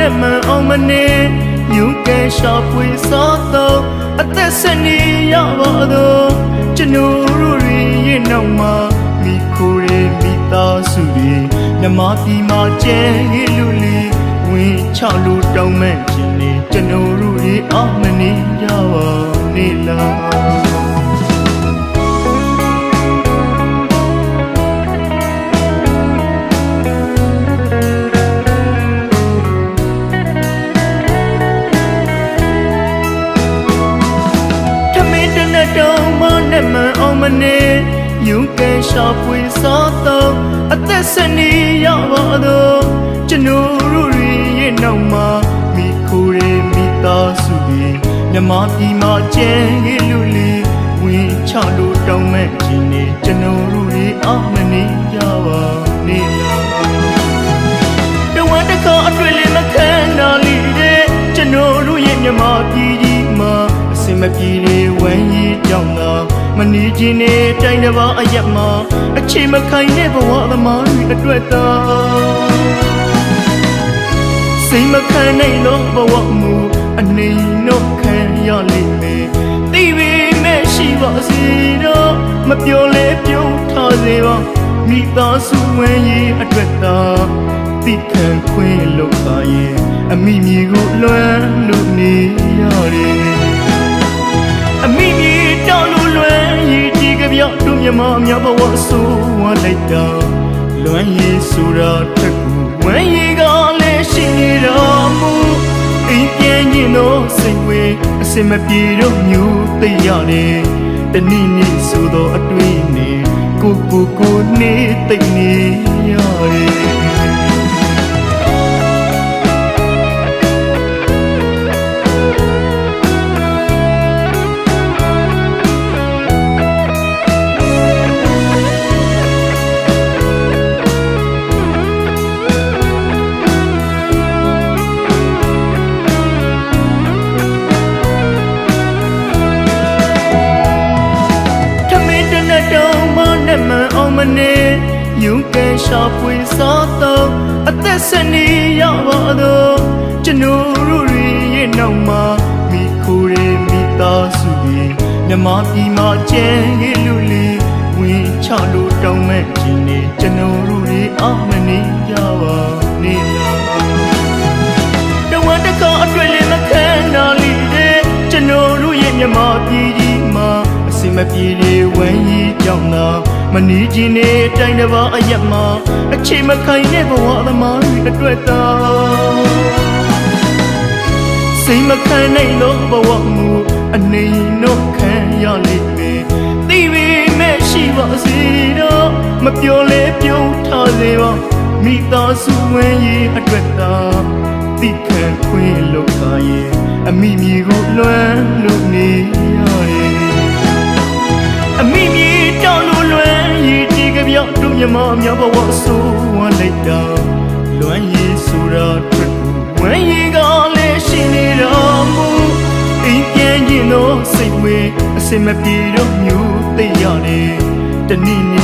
နဲ့မှန်အောင်မနေယူကဲရှာဖွေစောတော့အသက်ဆက်နေရပါတော့ကျွန်တော်တို့ရဲ့နောက်မှာမိခိုးရဲ့မိသားစုတွေမြမပြည်မှာကျဲရလူလီဝင်ချလို့တောင်းမဲ့ခြင်းနေကျွန်တော်တို့ရဲ့အမနေရပါနေလား မအောင်မနေယူကဲရှာဖွေစောတော့အသက်ဆက်နေရပါတော့ကျွန်တော်တို့ရဲ့နောက်မှာမိခိုးရဲ့မိသားစုတွေမြမပြည်မှာကျဲရလူလီဝင်ချလို့တောင်းမဲ့ခြင်းနေကျွန်တော်တို့ရဲ့အမနေကြပါနေလားတဝမ်းတခါအတွေ့လေးမခံနိုင်လေတဲ့ကျွန်တော်တို့ရဲ့မြမပြည်ကြီးမှာအစင်မပြေတဲ့ဝမ်းရည်ကြောင့်သာမ နေခြင်းနဲ့တိုင်းတစ်ပါးအရက်မှာအခြေမခိုင်တဲ့ဘဝသမားတွေအတွက်သာစိတ်မခံနိုင်တော့ဘဝမူအနေတော့ခံရလိမ့်မယ်သိပေမဲ့ရှိပါစေတော့မပြောလဲပြောထားစေပါမိသားစုဝမ်းရည်အတွက်သာတိခံခွင့်လို့ပါရဲ့အမိမြေကိုလွမ်းလို့နေရတယ် ည်ဒီကပြောက်တို့မြမအများဘဝဆိုးဝမ်းလိုက်တာလွမ်းရည်ဆိုတာတက်ကူဝမ်းရည်ကလည်းရှိနေတော်မူအိမ်ပြန်ရင်တော့စိတ်ဝေးအစင်မပြေတော့မျိုးသိရတယ်တနည်းနည်းဆိုတော့အတွေ့နေကိုကိုကိုနေသိနေရတယ် န်အောင်မနေယူကဲရှာဖွေစားတော့အသက်ဆက်နေရပါတော့ကျွန်တော်တို့ရဲ့နောက်မှာမိခိုးရဲ့မိသားစုတွေမြမပြည်မှာကျဲရလူလီဝင်ချလို့တောင်းမဲ့ခြင်းနေကျွန်တော်တို့ရဲ့အမနေကြပါနေလားတဝမ်းတခါအတွေ့လေးမခံနိုင်လေတဲ့ကျွန်တော်တို့ရဲ့မြမပြည်ကြီးမှာအစင်မပြေလေဝမ်းရည်ကြောင့်သာ မနေခြင်းနဲ့တိုင်းတစ်ပါးအရက်မှာအခြေမခိုင်တဲ့ဘဝသမားတွေအတွက်သာစိတ်မခံနိုင်တော့ဘဝမူအနေတော့ခံရလိမ့်မယ်သိပေမဲ့ရှိပါစေတော့မပြောလဲပြုံးထားစေပါမိသားစုဝင်ရဲ့အတွက်သာတိခံခွင့်လို့ပါရဲ့အမိမြေကိုလွမ်းလို့နေရတယ် မြမများဘဝဆိုးဝမ်းလိုက်တာလွမ်းရည်ဆိုတာထွက်ကူဝမ်းရည်ကလည်းရှိနေတော့မူအိမ်ပြန်ရင်တော့စိတ်ဝေးအစင်မပြေတော့မျိုးသိရတယ်တနည်းနည်းဆိုတော့အတွေ့